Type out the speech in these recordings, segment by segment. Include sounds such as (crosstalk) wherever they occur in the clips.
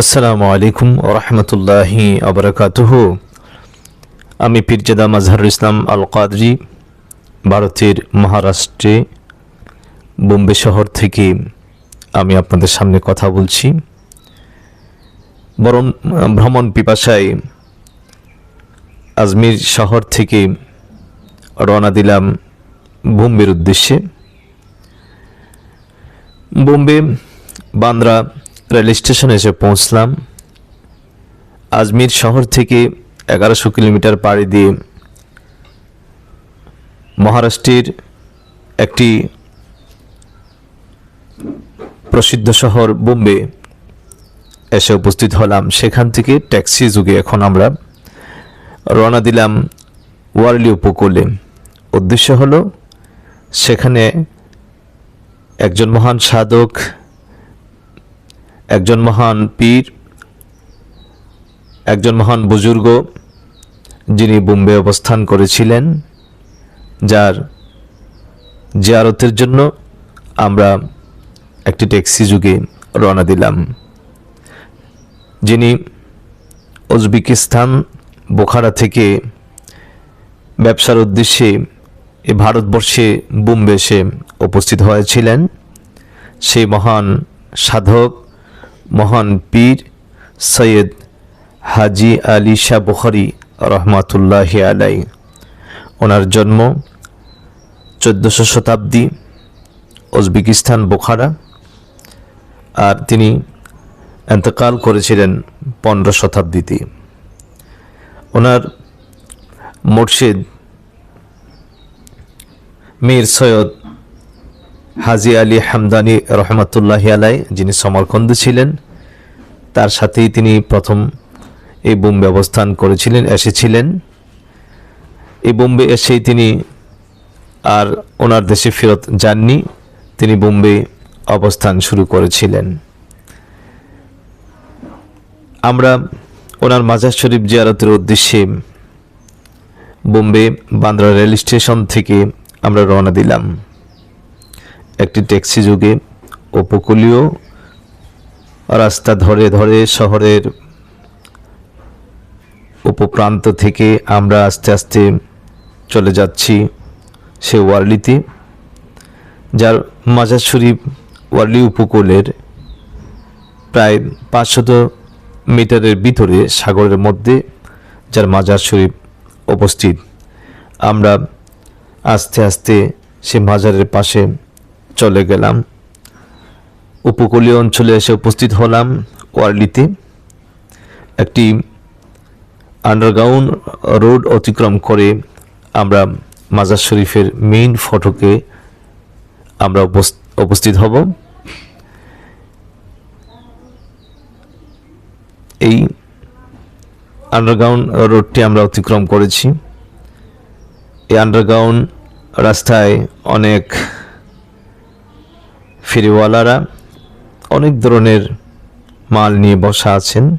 আসসালামু আলাইকুম রহমতুল্লাহি আবরাকাতুহ আমি পীরজাদা মাজহারুল ইসলাম আল কাদরি ভারতের মহারাষ্ট্রে, বোম্বে শহর থেকে আমি আপনাদের সামনে কথা বলছি। বরং ভ্রমণ পিপাসায় আজমির শহর থেকে রওনা দিলাম বোম্বের উদ্দেশ্যে। বোম্বে, বান্দ্রা রেল স্টেশনে এসে পৌঁছলাম। আজমির শহর থেকে এগারোশো কিলোমিটার পাড়ি দিয়ে মহারাষ্ট্রের একটি প্রসিদ্ধ শহর বোম্বে এসে উপস্থিত হলাম। সেখান থেকে ট্যাক্সি যুগে এখন আমরা রওনা দিলাম ওয়ার্লি উপকূলে। উদ্দেশ্য হলো, সেখানে একজন মহান সাধক একজন মহান পীর, একজন মহান বুজুর্গ, যিনি বোম্বে অবস্থান করেছিলেন, যার জিয়ারতের জন্য আমরা একটি ট্যাক্সি যুগে রওনা দিলাম। যিনি উজবেকিস্তান, বোখারা থেকে ব্যবসার উদ্দেশ্যে এ ভারতবর্ষে বোম্বে এসে উপস্থিত হয়েছিলেন। সেই মহান সাধক মহান পীর সৈয়দ হাজি আলী শাহ বুখারি রহমাতুল্লাহ আলাই ওনার জন্ম চোদ্দোশো শতাব্দী উজবেকিস্তান, বোখারা। আর তিনি এন্তকাল করেছিলেন পনেরো শতাব্দীতে। ওনার মুর্শিদ মীর সৈয়দ হাজি আলী হামদানি রহমতুল্লাহ আলাই, যিনি সমরকন্দ ছিলেন, তার সাথেই তিনি প্রথম এই বোম্বে অবস্থান করেছিলেন, এসেছিলেন। এই বোম্বে এসেই তিনি আর ওনার দেশে ফেরত যাননি, তিনি বোম্বে অবস্থান শুরু করেছিলেন। আমরা ওনার মাজার শরীফ জিয়ারতের উদ্দেশ্যে বোম্বে বান্দ্রা রেল স্টেশন থেকে আমরা রওনা দিলাম। একটি ট্যাক্সি যুগে উপকূলীয় রাস্তা ধরে ধরে শহরের উপপ্রান্ত থেকে আমরা আস্তে আস্তে চলে যাচ্ছি সে ওয়ার্লিতে, যার মাজার শরীফ ওয়ার্লি উপকূলের প্রায় পাঁচশত মিটারের ভিতরে সাগরের মধ্যে, যার মাজার শরীফ উপস্থিত আমরা আস্তে আস্তে সে মাজারের পাশে চলে গেলাম। উপকূলীয় অঞ্চলে এসে উপস্থিত হলাম ওয়ার্লিতে একটি আন্ডারগ্রাউন্ড রোড অতিক্রম করে আমরা মাজার শরীফের মেইন ফটকে আমরা উপস্থিত হব। এই আন্ডারগ্রাউন্ড রোডটি আমরা অতিক্রম করেছি। এই আন্ডারগ্রাউন্ড রাস্তায় অনেক ফেরিওয়ালারা অনেক ধরনের মাল নিয়ে বসা আছেন,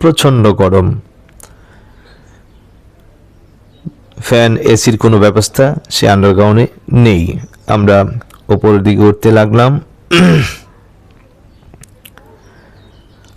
প্রচণ্ড গরম। ফ্যান, এসির কোনো ব্যবস্থা সে আন্ডারগ্রাউন্ডে নেই। আমরা ওপরের দিকে উঠতে লাগলাম। (clears throat)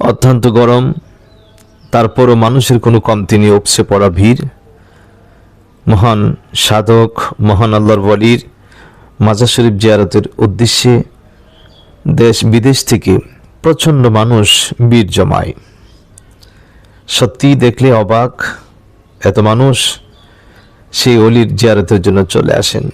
অত্যন্ত গরম। তারপরও মানুষের কোনো কমতি নেই উপসে পড়া ভিড়। মহান সাধক, মহান আল্লাহর বলির মাজার শরীফ জিয়ারতের উদ্দেশ্যে দেশ বিদেশ থেকে প্রচণ্ড মানুষ বীর জমায়। সত্যি দেখলে অবাক এত মানুষ সেই অলির জিয়ারতের জন্য চলে আসেন।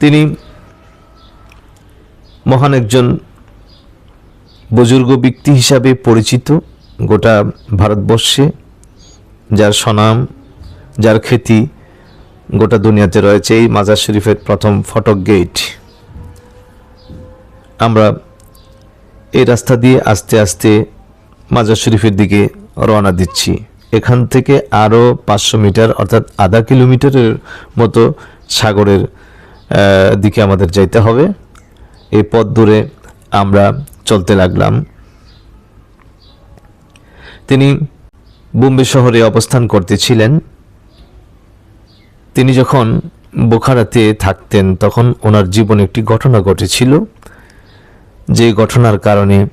তিনি মহান একজন বুজুর্গ ব্যক্তি হিসাবে পরিচিত গোটা ভারতবর্ষে, যার স্বনাম যার খ্যাতি গোটা দুনিয়াতে রয়েছে। এই মাজার শরীফের প্রথম ফটক গেট। আমরা এই রাস্তা দিয়ে আস্তে আস্তে মাজার শরীফের দিকে রওনা দিচ্ছি। এখান থেকে আরও পাঁচশো মিটার অর্থাৎ আধা কিলোমিটারের মতো সাগরের দিকে আমাদের যাইতে হবে। এই পথ দূরে আমরা চলতে লাগলাম। তিনি বোম্বে শহরে অবস্থান করতেছিলেন। তিনি যখন বোখারাতে থাকতেন, তখন ওনার জীবনে একটি ঘটনা ঘটেছিল। যে ঘটনার কারণে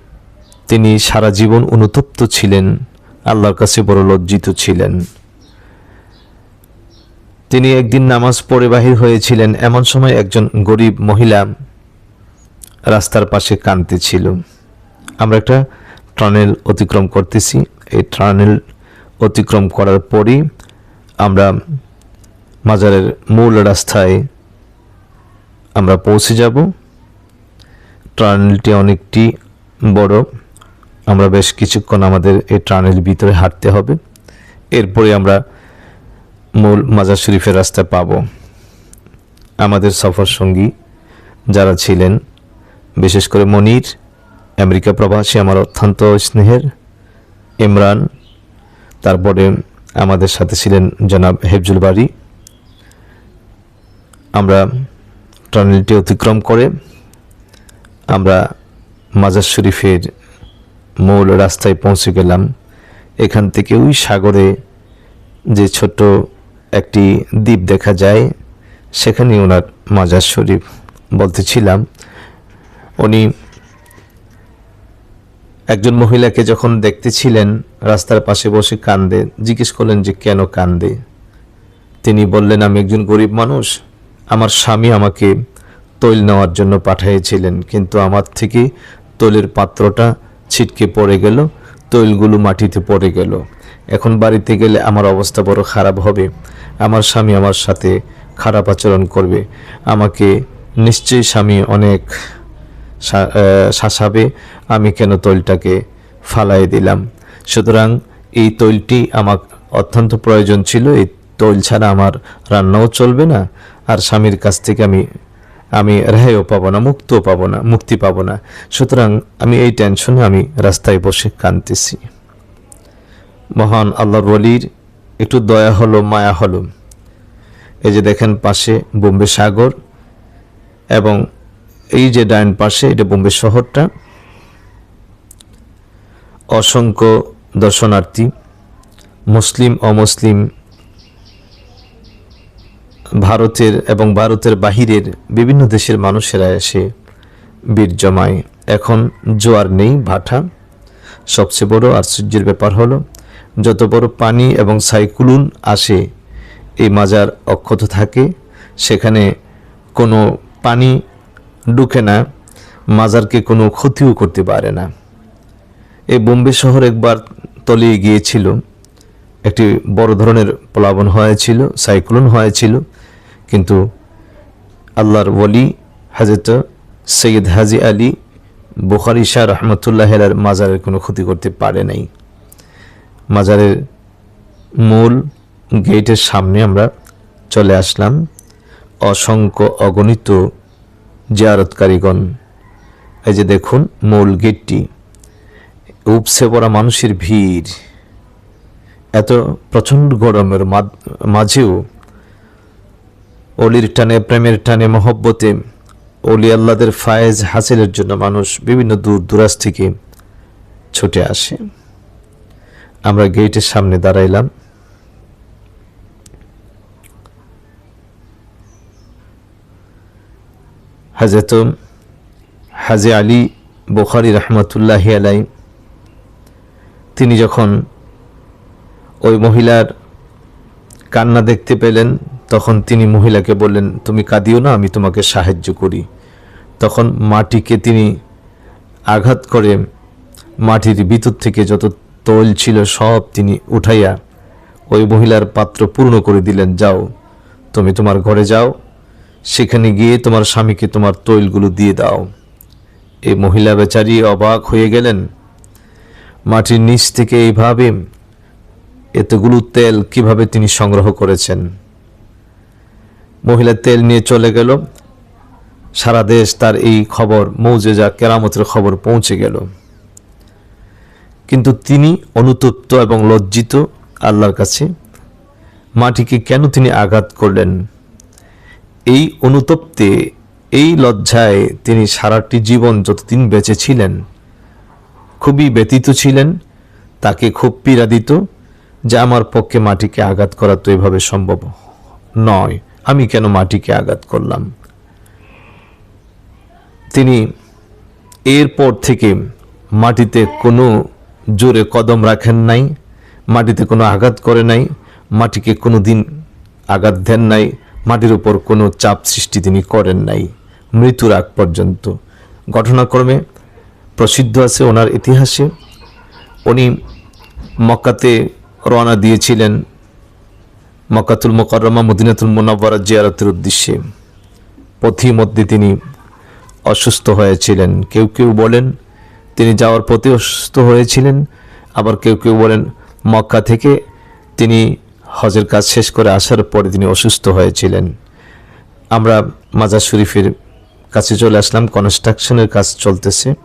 তিনি সারা জীবন অনুতপ্ত ছিলেন, আল্লাহর কাছে বড় লজ্জিত ছিলেন। তিনি একদিন নামাজ পড়ে বাহির হয়েছিলেন, এমন সময় একজন গরিব মহিলা রাস্তার পাশে কাঁদতেছিল। আমরা একটা টানেল অতিক্রম করতেছি। এই টানেল অতিক্রম করার পরই আমরা মাজারের মূল রাস্তায় আমরা পৌঁছে যাব। টানেলটি অনেকটি বড়। আমরা বেশ কিছুক্ষণ আমাদের এই টানেল ভিতরে হাঁটতে হবে। এরপরে আমরা মূল মাজার শরীফের রাস্তা পাব। আমাদের সফর সঙ্গী যারা ছিলেন, বিশেষ করে মনির, আমেরিকা প্রবাসী, আমার অত্যন্ত স্নেহের, ইমরান, তারপরে আমাদের সাথে ছিলেন জনাব হেফজুল বাড়ি আমরা টানেলটি অতিক্রম করে আমরা মাজার শরীফের মূল রাস্তায় পৌঁছে গেলাম। এখান থেকে ওই সাগরে যে ছোট একটি দ্বীপ দেখা যায় সেখানে ওনার মাজার শরীফ বলতেছিলাম। উনি একজন মহিলাকে যখন দেখতেছিলেন, রাস্তার পাশে বসে কান্দে, জিজ্ঞেস করলেন যে কেন কান্দে? তিনি বললেন, আমি একজন গরিব মানুষ, আমার স্বামী আমাকে তৈল নেওয়ার জন্য পাঠিয়েছিলেন কিন্তু আমার থেকে তৈলের পাত্রটা ছিটকে পড়ে গেল, তৈলগুলো মাটিতে পড়ে গেল। এখন বাড়িতে গেলে আমার অবস্থা বড় খারাপ হবে। আমার স্বামী আমার সাথে খারাপ আচরণ করবে। আমাকে নিশ্চয়ই স্বামী অনেক শাসাবে, আমি কেন তৈলটাকে ফালাই দিলাম? সুতরাং এই তৈলটি আমার অত্যন্ত প্রয়োজন ছিল, এই তৈল ছাড়া আমার রান্নাও চলবে না। আর স্বামীর কাছ থেকে আমি আমি রেহাইও পাবো না, মুক্তও পাবো না, মুক্তি পাবো না। সুতরাং আমি এই টেনশনে আমি রাস্তায় বসে কাঁদতেছি। মহান আল্লাহর ওলির একটু দয়া হলো, মায়া হলো। এই যে দেখেন পাশে বোম্বে সাগর এবং এই যে ডাইন পাশে এটা বোম্বে শহরটা। অসংখ্য দর্শনার্থী, মুসলিম, অমুসলিম ভারতের এবং ভারতের বাহিরের বিভিন্ন দেশের মানুষেরা এসে বীর জমায়। এখন জোয়ার নেই, ভাটা। সবচেয়ে বড় আশ্চর্যের ব্যাপার হলো, যত বড় পানি এবং সাইক্লোন আসে, এই মাজার অক্ষত থাকে, সেখানে কোনো পানি ঢুকে না, মাজারকে কোনো ক্ষতিও করতে পারে না। এই বোম্বে শহর একবার তলিয়ে গিয়েছিল। একটি বড় ধরনের প্লাবন হয়েছিল, সাইক্লোন হয়েছিল, কিন্তু আল্লাহর ওলি হাজরত সৈয়দ হাজি আলী বুখারি শাহ রহমতুল্লাহ এর মাজারের কোনো ক্ষতি করতে পারে নাই। মাজারের মূল গেটের সামনে আমরা চলে আসলাম। অসংখ্য অগণিত জিয়ারতকারীগণ, এই যে দেখুন মূল গেটটি উপসে পড়া মানুষের ভিড়। এত প্রচণ্ড গরমের মাঝেও অলির টানে, প্রেমের টানে, মহব্বতে অলি আল্লাদের ফায়েজ হাসিলের জন্য মানুষ বিভিন্ন দূর দূরাজ থেকে ছুটে আসে। আমরা গেটের সামনে দাঁড়াইলাম। হাজরত হাজে আলী বুখারি রহমতুল্লাহ আলাই তিনি যখন ওই মহিলার কান্না দেখতে পেলেন। তখন তিনি মহিলাকে বললেন, তুমি কাঁদিও না, আমি তোমাকে সাহায্য করি। তখন মাটিকে তিনি আঘাত করে মাটির ভিতর থেকে যত তৈল ছিল সব তিনি উঠাইয়া ওই মহিলার পাত্র পূর্ণ করে দিলেন। যাও, তুমি তোমার ঘরে যাও, সেখানে গিয়ে তোমার স্বামীকে তোমার তৈলগুলো দিয়ে দাও। এই মহিলা বেচারি অবাক হয়ে গেলেন। মাটির নিচ থেকে এইভাবে এতগুলো তেল কীভাবে তিনি সংগ্রহ করেছেন? মহিলা তেল নিয়ে চলে গেল। সারা দেশ তার এই খবর, মৌজেজা কেরামতের খবর পৌঁছে গেল। কিন্তু তিনি অনুতপ্ত এবং লজ্জিত আল্লাহর কাছে, মাটিকে কেন তিনি আঘাত করলেন? এই অনুতপ্তে, এই লজ্জায় তিনি সারাটি জীবন যতদিন বেঁচে ছিলেন, খুবই ব্যতীত ছিলেন, তাকে খুব পীড়া দিত যে আমার পক্ষে মাটিকে আঘাত করা তো এভাবে সম্ভব নয়। আমি কেন মাটিকে আঘাত করলাম? তিনি এরপর থেকে মাটিতে কোনো জোরে কদম রাখেন নাই, মাটিতে কোনো আঘাত করে নাই, মাটিকে কোনো দিন আঘাত দেন নাই, মাটির উপর কোনো চাপ সৃষ্টি তিনি করেন নাই, মৃত্যুর আগ পর্যন্ত। ঘটনাক্রমে প্রসিদ্ধ আছে ওনার ইতিহাসে। উনি মক্কাতে রওনা দিয়েছিলেন মক্কাতুল মোকাররমা, মদিনাতুল মোনাব্বরা জিয়ারতের উদ্দেশ্যে। পথি মধ্যে তিনি অসুস্থ হয়েছিলেন। কেউ কেউ বলেন তিনি যাওয়ার পথে অসুস্থ হয়েছিলেন। আবার কেউ কেউ বলেন মক্কা থেকে তিনি হজের কাজ শেষ করে আসার পরে তিনি অসুস্থ হয়েছিলেন। আমরা মাজার শরীফের কাছে চলে আসলাম। কনস্ট্রাকশনের কাজ চলতেছে।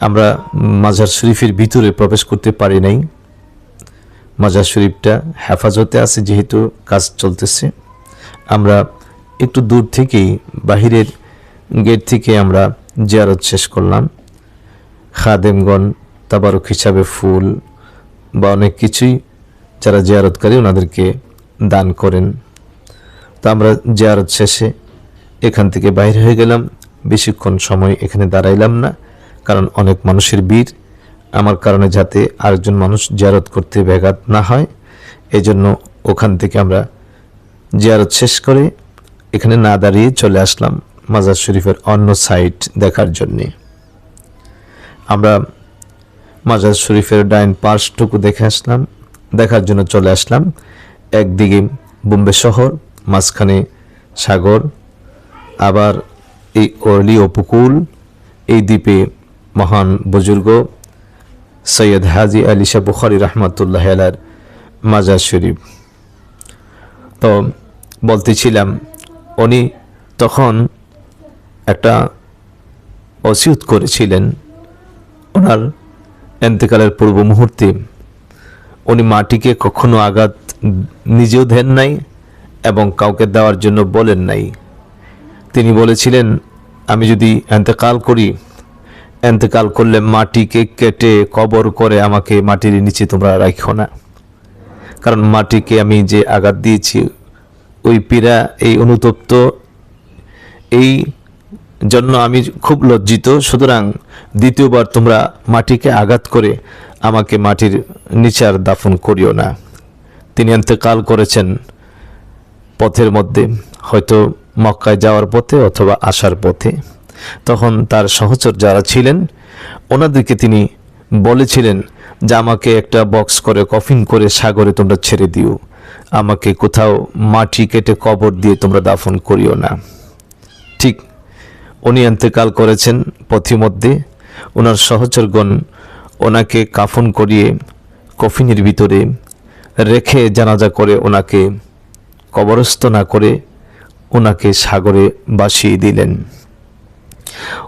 আমরা মাজার শরীফের ভিতরে প্রবেশ করতে পারি নাই। মাজার শরীফটা হেফাজতে আছে যেহেতু কাজ চলতেছে। আমরা একটু দূর থেকেই, বাহিরের গেট থেকে আমরা জিয়ারত শেষ করলাম। খাদেমগণ, তাবারক হিসাবে ফুল বা অনেক কিছুই যারা জিয়ারতকারী ওনাদেরকে দান করেন। তো আমরা জিয়ারত শেষে এখান থেকে বাইরে হয়ে গেলাম। বেশিক্ষণ সময় এখানে দাঁড়াইলাম না, কারণ অনেক মানুষের ভিড়। আমার কারণে যাতে আরেকজন মানুষ জিয়ারত করতে ব্যাঘাত না হয় এই জন্য ওখান থেকে আমরা জিয়ারত শেষ করে এখানে না দাঁড়িয়ে চলে আসলাম মাজার শরীফের অন্য সাইট দেখার জন্যে। আমরা মাজার শরীফের ডাইন পার্শ্বটুকু দেখে আসলাম, দেখার জন্য চলে আসলাম। একদিকে বোম্বে শহর, মাঝখানে সাগর, আবার এই অরলি উপকূল এই দ্বীপে মহান বুজুর্গ সৈয়দ হাজি আলী শাহ বুখারি রহমতুল্লাহ আলার মাজার শরীফ। তো বলতেছিলাম, উনি তখন একটা অসিয়ত করেছিলেন, ওনার এন্তেকালের পূর্ব মুহূর্তে। উনি মাটিকে কখনো আঘাত নিজেও দেন নাই এবং কাউকে দেওয়ার জন্য বলেন নাই। তিনি বলেছিলেন, আমি যদি এন্তেকাল করি এন্তেকাল করলে মাটিকে কেটে কবর করে আমাকে মাটির নিচে তোমরা রাখো না। কারণ মাটিকে আমি যে আঘাত দিয়েছি, ওই পীড়া, এই অনুতপ্ত, এই জন্য আমি খুব লজ্জিত। সুতরাং দ্বিতীয়বার তোমরা মাটিকে আঘাত করে আমাকে মাটির নিচার দাফন করিও না। তিনি এন্তেকাল করেছেন পথের মধ্যে, হয়তো মক্কায় যাওয়ার পথে অথবা আসার পথে। তখন তার সহচর যারা ছিলেন, ওনাদেরকে তিনি বলেছিলেন যে, আমাকে একটা বক্স করে, কফিন করে সাগরে তোমরা ছেড়ে দিও। আমাকে কোথাও মাটি কেটে কবর দিয়ে তোমরা দাফন করিও না। ঠিক উনি এন্তেকাল করেছেন পথিমধ্যে। ওনার সহচরগণ ওনাকে কাফন করিয়ে কফিনের ভিতরে রেখে জানাজা করে ওনাকে কবরস্থ না করে ওনাকে সাগরে বাসিয়ে দিলেন।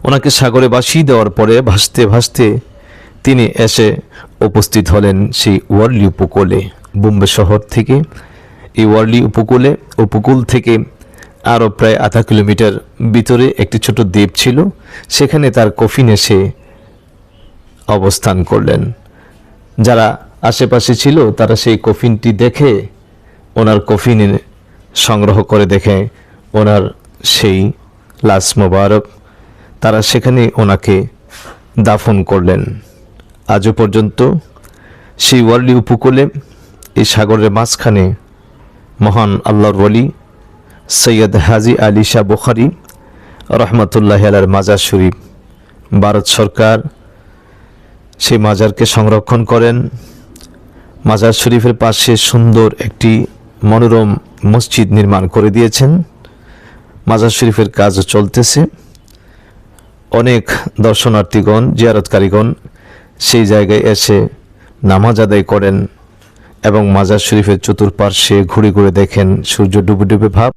ওনাকে সাগরে বাসিয়ে দেওয়ার পরে ভাসতে ভাসতে তিনি এসে উপস্থিত হলেন সেই ওয়ার্লি উপকূলে, বোম্বে শহর থেকে। এই ওয়ার্লি উপকূলে, উপকূল থেকে আরও প্রায় আধা কিলোমিটার ভিতরে একটি ছোট দ্বীপ ছিল। সেখানে তার কফিন এসে অবস্থান করলেন। যারা আশেপাশে ছিল, তারা সেই কফিনটি দেখে, ওনার কফিন সংগ্রহ করে দেখে, ওনার সেই লাশ মোবারক তারা সেখানে ওনাকে দাফন করলেন। আজও পর্যন্ত সেই ওয়ার্লি উপকূলে, এই সাগরের মাঝখানে মহান আল্লাহর ওয়ালি সৈয়দ হাজি আলী শাহ বুখারি রহমতুল্লাহ আলার মাজার শরীফ, ভারত সরকার সেই মাজারকে সংরক্ষণ করেন। মাজার শরীফের পাশে সুন্দর একটি মনোরম মসজিদ নির্মাণ করে দিয়েছেন। মাজার শরীফের কাজও চলতেছে। অনেক দর্শনার্থীগণ, জিয়ারতকারীগণ সেই জায়গায় এসে নামাজ আদায় করেন এবং মাজার শরীফের চতুর্পার্শ্বে ঘুরে ঘুরে দেখেন সূর্য ডুবে ডুবে ভাব।